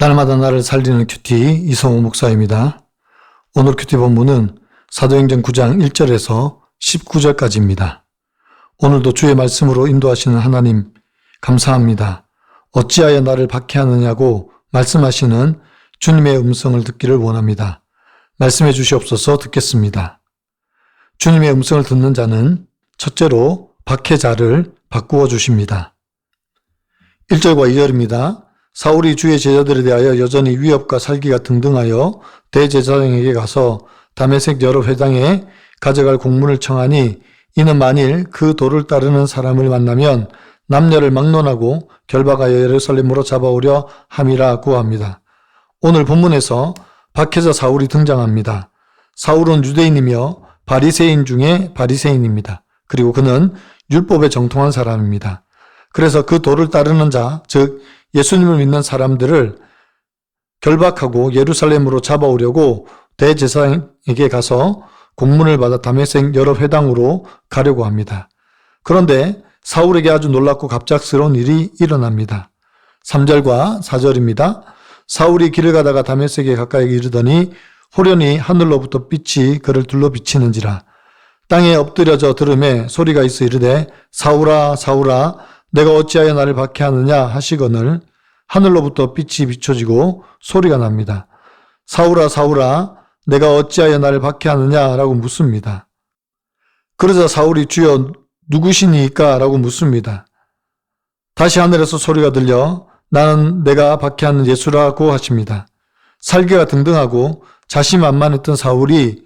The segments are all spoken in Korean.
날마다 나를 살리는 큐티 이성호 목사입니다. 오늘 큐티 본문은 사도행전 9장 1절에서 19절까지입니다. 오늘도 주의 말씀으로 인도하시는 하나님 감사합니다. 어찌하여 나를 박해하느냐고 말씀하시는 주님의 음성을 듣기를 원합니다. 말씀해 주시옵소서 듣겠습니다. 주님의 음성을 듣는 자는 첫째로 박해자를 바꾸어 주십니다. 1절과 2절입니다. 사울이 주의 제자들에 대하여 여전히 위협과 살기가 등등하여 대제사장에게 가서 담에색 여러 회당에 가져갈 공문을 청하니 이는 만일 그 도를 따르는 사람을 만나면 남녀를 막론하고 결박하여 예루살렘으로 잡아오려 함이라 구합니다. 오늘 본문에서 박해자 사울이 등장합니다. 사울은 유대인이며 바리새인 중에 바리새인입니다. 그리고 그는 율법에 정통한 사람입니다. 그래서 그 도를 따르는 자, 즉 예수님을 믿는 사람들을 결박하고 예루살렘으로 잡아오려고 대제사장에게 가서 공문을 받아 담에색 여러 회당으로 가려고 합니다. 그런데 사울에게 아주 놀랍고 갑작스러운 일이 일어납니다. 3절과 4절입니다. 사울이 길을 가다가 담에색에 가까이 이르더니 호련히 하늘로부터 빛이 그를 둘러 비치는지라 땅에 엎드려져 들음에 소리가 있어 이르되 사울아 사울아 내가 어찌하여 나를 박해하느냐 하시거늘 하늘로부터 빛이 비춰지고 소리가 납니다. 사울아 사울아 내가 어찌하여 나를 박해하느냐 라고 묻습니다. 그러자 사울이 주여 누구시니까 라고 묻습니다. 다시 하늘에서 소리가 들려 나는 내가 박해하는 예수라고 하십니다. 살기가 등등하고 자신만만했던 사울이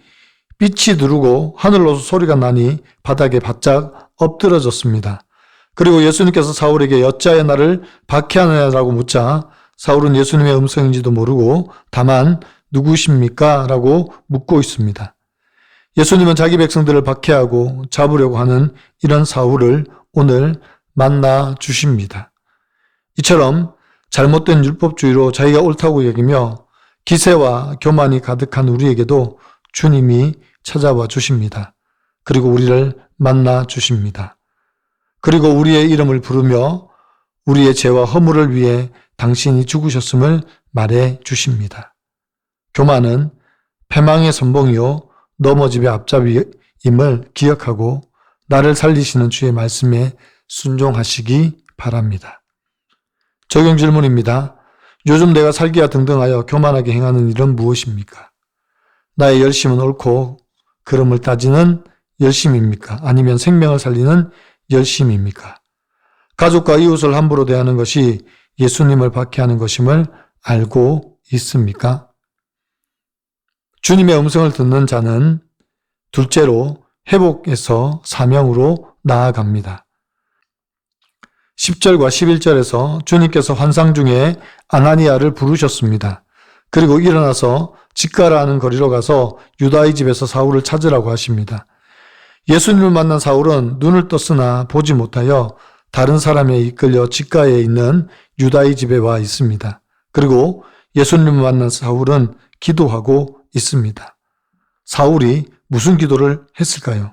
빛이 누르고 하늘로서 소리가 나니 바닥에 바짝 엎드러졌습니다. 그리고 예수님께서 사울에게 여자의 나를 박해하느냐라고 묻자 사울은 예수님의 음성인지도 모르고 다만 누구십니까? 라고 묻고 있습니다. 예수님은 자기 백성들을 박해하고 잡으려고 하는 이런 사울을 오늘 만나 주십니다. 이처럼 잘못된 율법주의로 자기가 옳다고 여기며 기세와 교만이 가득한 우리에게도 주님이 찾아와 주십니다. 그리고 우리를 만나 주십니다. 그리고 우리의 이름을 부르며 우리의 죄와 허물을 위해 당신이 죽으셨음을 말해 주십니다. 교만은 패망의 선봉이요 넘어집의 앞잡이임을 기억하고 나를 살리시는 주의 말씀에 순종하시기 바랍니다. 적용 질문입니다. 요즘 내가 살기가 등등하여 교만하게 행하는 일은 무엇입니까? 나의 열심은 옳고 그름을 따지는 열심입니까? 아니면 생명을 살리는 열심입니까? 가족과 이웃을 함부로 대하는 것이 예수님을 박해하는 것임을 알고 있습니까? 주님의 음성을 듣는 자는 둘째로 회복에서 사명으로 나아갑니다. 10절과 11절에서 주님께서 환상 중에 아나니아를 부르셨습니다. 그리고 일어나서 직가라 하는 거리로 가서 유다의 집에서 사울을 찾으라고 하십니다. 예수님을 만난 사울은 눈을 떴으나 보지 못하여 다른 사람에 이끌려 직가에 있는 유다의 집에 와 있습니다. 그리고 예수님을 만난 사울은 기도하고 있습니다. 사울이 무슨 기도를 했을까요?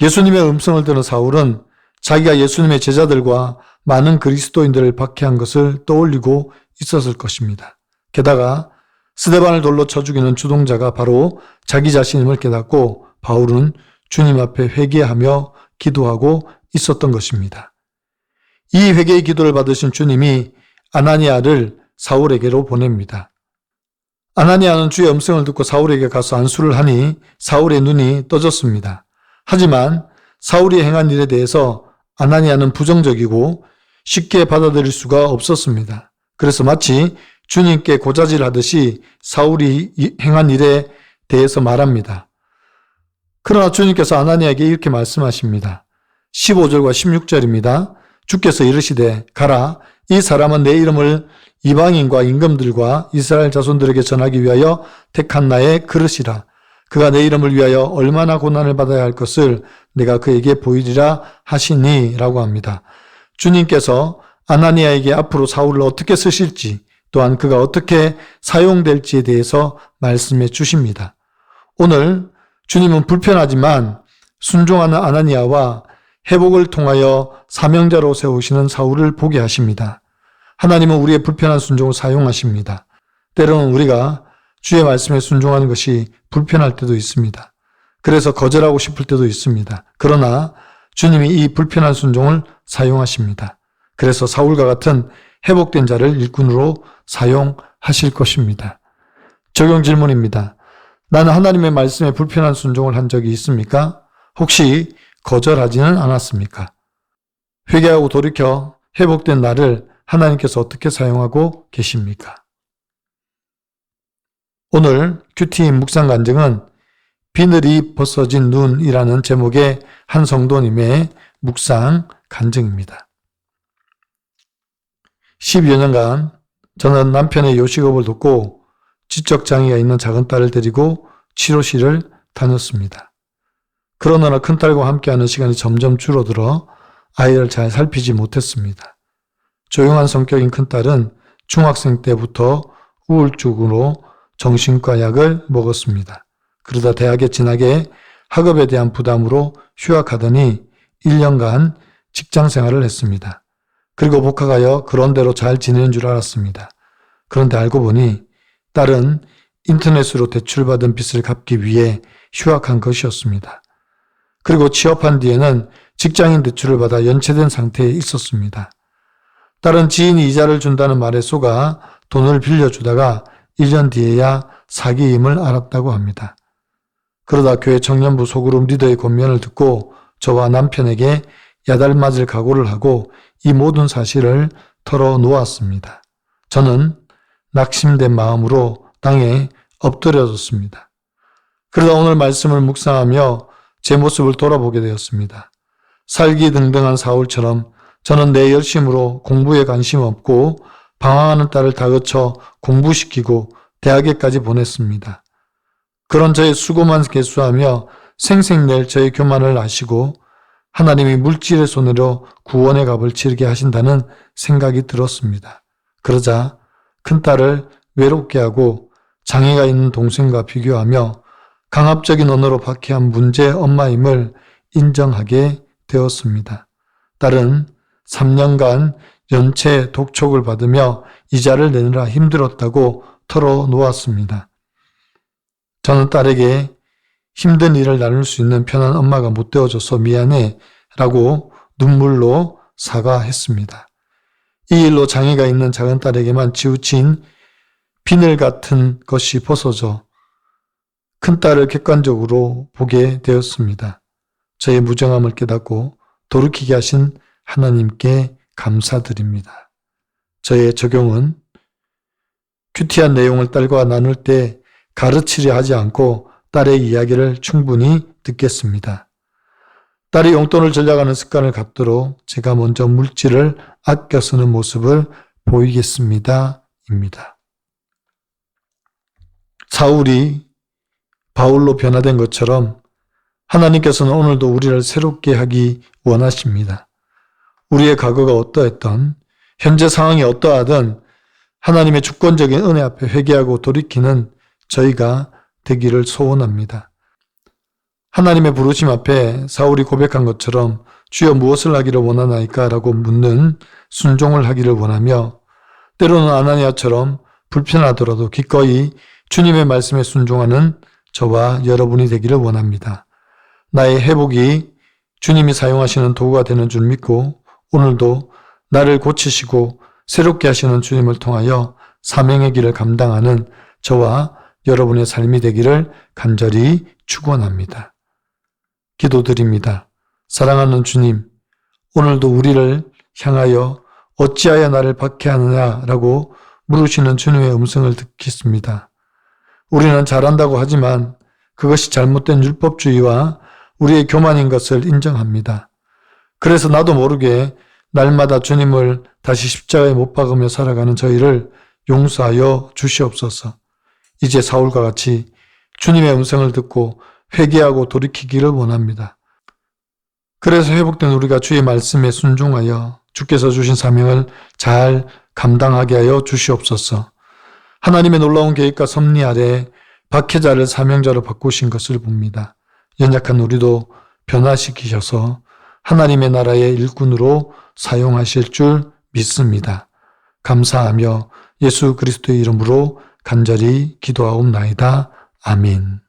예수님의 음성을 들은 사울은 자기가 예수님의 제자들과 많은 그리스도인들을 박해한 것을 떠올리고 있었을 것입니다. 게다가 스데반을 돌로 쳐 죽이는 주동자가 바로 자기 자신임을 깨닫고 바울은 주님 앞에 회개하며 기도하고 있었던 것입니다. 이 회개의 기도를 받으신 주님이 아나니아를 사울에게로 보냅니다. 아나니아는 주의 음성을 듣고 사울에게 가서 안수를 하니 사울의 눈이 떠졌습니다. 하지만 사울이 행한 일에 대해서 아나니아는 부정적이고 쉽게 받아들일 수가 없었습니다. 그래서 마치 주님께 고자질 하듯이 사울이 행한 일에 대해서 말합니다. 그러나 주님께서 아나니아에게 이렇게 말씀하십니다. 15절과 16절입니다. 주께서 이르시되 가라 이 사람은 내 이름을 이방인과 임금들과 이스라엘 자손들에게 전하기 위하여 택한 나의 그릇이라. 그가 내 이름을 위하여 얼마나 고난을 받아야 할 것을 내가 그에게 보이리라 하시니 라고 합니다. 주님께서 아나니아에게 앞으로 사울을 어떻게 쓰실지 또한 그가 어떻게 사용될지에 대해서 말씀해 주십니다. 오늘 주님은 불편하지만 순종하는 아나니아와 회복을 통하여 사명자로 세우시는 사울을 보게 하십니다. 하나님은 우리의 불편한 순종을 사용하십니다. 때로는 우리가 주의 말씀에 순종하는 것이 불편할 때도 있습니다. 그래서 거절하고 싶을 때도 있습니다. 그러나 주님이 이 불편한 순종을 사용하십니다. 그래서 사울과 같은 회복된 자를 일꾼으로 사용하실 것입니다. 적용 질문입니다. 나는 하나님의 말씀에 불편한 순종을 한 적이 있습니까? 혹시 거절하지는 않았습니까? 회개하고 돌이켜 회복된 나를 하나님께서 어떻게 사용하고 계십니까? 오늘 큐티 묵상 간증은 비늘이 벗어진 눈이라는 제목의 한 성도님의 묵상 간증입니다. 12여 년간 저는 남편의 요식업을 돕고 지적 장애가 있는 작은 딸을 데리고 치료실을 다녔습니다. 그러나 큰 딸과 함께하는 시간이 점점 줄어들어 아이를 잘 살피지 못했습니다. 조용한 성격인 큰 딸은 중학생 때부터 우울증으로 정신과 약을 먹었습니다. 그러다 대학에 진학해 학업에 대한 부담으로 휴학하더니 1년간 직장 생활을 했습니다. 그리고 복학하여 그런대로 잘 지내는 줄 알았습니다. 그런데 알고 보니 딸은 인터넷으로 대출받은 빚을 갚기 위해 휴학한 것이었습니다. 그리고 취업한 뒤에는 직장인 대출을 받아 연체된 상태에 있었습니다. 딸은 지인이 이자를 준다는 말에 속아 돈을 빌려주다가 1년 뒤에야 사기임을 알았다고 합니다. 그러다 교회 청년부 소그룹 리더의 권면을 듣고 저와 남편에게 야달 맞을 각오를 하고 이 모든 사실을 털어놓았습니다. 저는 낙심된 마음으로 땅에 엎드려졌습니다. 그러다 오늘 말씀을 묵상하며 제 모습을 돌아보게 되었습니다. 살기 등등한 사울처럼 저는 내 열심으로 공부에 관심 없고 방황하는 딸을 다그쳐 공부시키고 대학에까지 보냈습니다. 그런 저의 수고만 개수하며 생생낼 저의 교만을 아시고 하나님이 물질의 손으로 구원의 값을 치르게 하신다는 생각이 들었습니다. 그러자 큰딸을 외롭게 하고 장애가 있는 동생과 비교하며 강압적인 언어로 박해한 문제의 엄마임을 인정하게 되었습니다. 딸은 3년간 연체 독촉을 받으며 이자를 내느라 힘들었다고 털어놓았습니다. 저는 딸에게 힘든 일을 나눌 수 있는 편한 엄마가 못 되어줘서 미안해 라고 눈물로 사과했습니다. 이 일로 장애가 있는 작은 딸에게만 치우친 비늘 같은 것이 벗어져 큰 딸을 객관적으로 보게 되었습니다. 저의 무정함을 깨닫고 돌이키게 하신 하나님께 감사드립니다. 저의 적용은 큐티한 내용을 딸과 나눌 때 가르치려 하지 않고 딸의 이야기를 충분히 듣겠습니다. 딸이 용돈을 전략하는 습관을 갖도록 제가 먼저 물질을 아껴 쓰는 모습을 보이겠습니다. 입니다. 사울이 바울로 변화된 것처럼 하나님께서는 오늘도 우리를 새롭게 하기 원하십니다. 우리의 과거가 어떠했던 현재 상황이 어떠하든 하나님의 주권적인 은혜 앞에 회개하고 돌이키는 저희가 되기를 소원합니다. 하나님의 부르심 앞에 사울이 고백한 것처럼 주여 무엇을 하기를 원하나이까? 라고 묻는 순종을 하기를 원하며 때로는 아나니아처럼 불편하더라도 기꺼이 주님의 말씀에 순종하는 저와 여러분이 되기를 원합니다. 나의 회복이 주님이 사용하시는 도구가 되는 줄 믿고 오늘도 나를 고치시고 새롭게 하시는 주님을 통하여 사명의 길을 감당하는 저와 여러분의 삶이 되기를 간절히 축원합니다. 기도드립니다. 사랑하는 주님, 오늘도 우리를 향하여 어찌하여 나를 박해하느냐라고 물으시는 주님의 음성을 듣겠습니다. 우리는 잘한다고 하지만 그것이 잘못된 율법주의와 우리의 교만인 것을 인정합니다. 그래서 나도 모르게 날마다 주님을 다시 십자가에 못 박으며 살아가는 저희를 용서하여 주시옵소서. 이제 사울과 같이 주님의 음성을 듣고 회개하고 돌이키기를 원합니다. 그래서 회복된 우리가 주의 말씀에 순종하여 주께서 주신 사명을 잘 감당하게 하여 주시옵소서. 하나님의 놀라운 계획과 섭리 아래 박해자를 사명자로 바꾸신 것을 봅니다. 연약한 우리도 변화시키셔서 하나님의 나라의 일꾼으로 사용하실 줄 믿습니다. 감사하며 예수 그리스도의 이름으로 간절히 기도하옵나이다. 아멘.